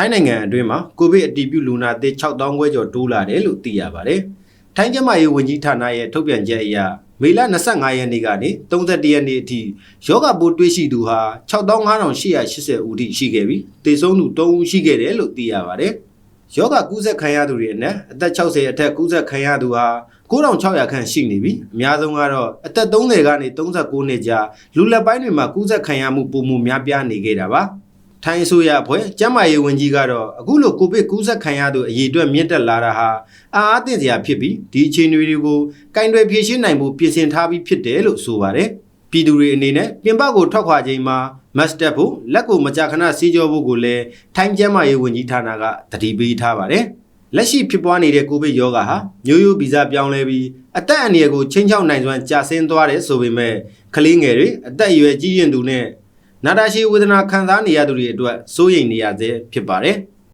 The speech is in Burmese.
ထိုင်းနိုင်ငံအတွင်းမှာကိုဗစ်အတည်ပြုလူနာသစ်6000ခွဲကျော်တိုးလာတယ်လို့သိရပါတယ်။ထိုင်းကျန်းမာရေးဝန်ကြီးဌာနရဲ့ထုတ်ပြန်ချက်အရမေလ25ရက်နေ့ကနေ31ရက်နေ့အထိယောဂပိုးတွေ့ရှိသူဟာ65,880ဦးထိရှိခဲ့ပြီးသေဆုံးသူ3ဦးရှိခဲ့တယ်လို့သိရပါတယ်။ယောဂကူးစက်ခံရသူတွေအနက်အသက်60အထက်ကူးစက်ခံရသူဟာ9600ခန့်ရှိနေပြီးအများဆုံးကတော့အသက်30ကနေ39နှစ်ကြားလူလက်ပိုင်းတွေမှာကူးစက်ခံရမှုပုံမှုများပြားနေခဲ့တာပါ။ ထိုင်းအစိုးရအဖွဲ့ကျန်းမာရေးဝန်ကြီးကတော့အခုလိုကိုဗစ်ကူးစက်ခံရသူအရေအတွက်မြင့်တက်လာတာဟာအာအသင့်စရာဖြစ်ပြီးဒီအခြေအနေတွေကိုကင်တွယ်ဖြေရှင်းနိုင်ဖို့ပြင်ဆင်ထားပြီးဖြစ်တယ်လို့ဆိုပါတယ်။ပြည်သူတွေအနေနဲ့ပြင်ပကိုထွက်ခွာချိန်မှာမတ်တက်ဖို့လက်ကိုမကြာခဏစီးကြောဖို့ကိုလည်းထိုင်းကျန်းမာရေးဝန်ကြီးဌာနကတတိပေးထားပါတယ်။လက်ရှိဖြစ်ပွားနေတဲ့ကိုဗစ်ရောဂါဟာမျိုးရိုးဗီဇပြောင်းလဲပြီးအသက်အန္တရာယ်ကိုချိန်ချောက်နိုင်စွမ်းကြာဆင်းသွားတယ်ဆိုပေမဲ့ကလေးငယ်တွေအသက်အရွယ်ကြီးရင်သူနဲ့ နာတာရှည်ဝေဒနာခံစားနေရသူတွေအတွက်စိုးရိမ်နေရသေးဖြစ်ပါတယ်။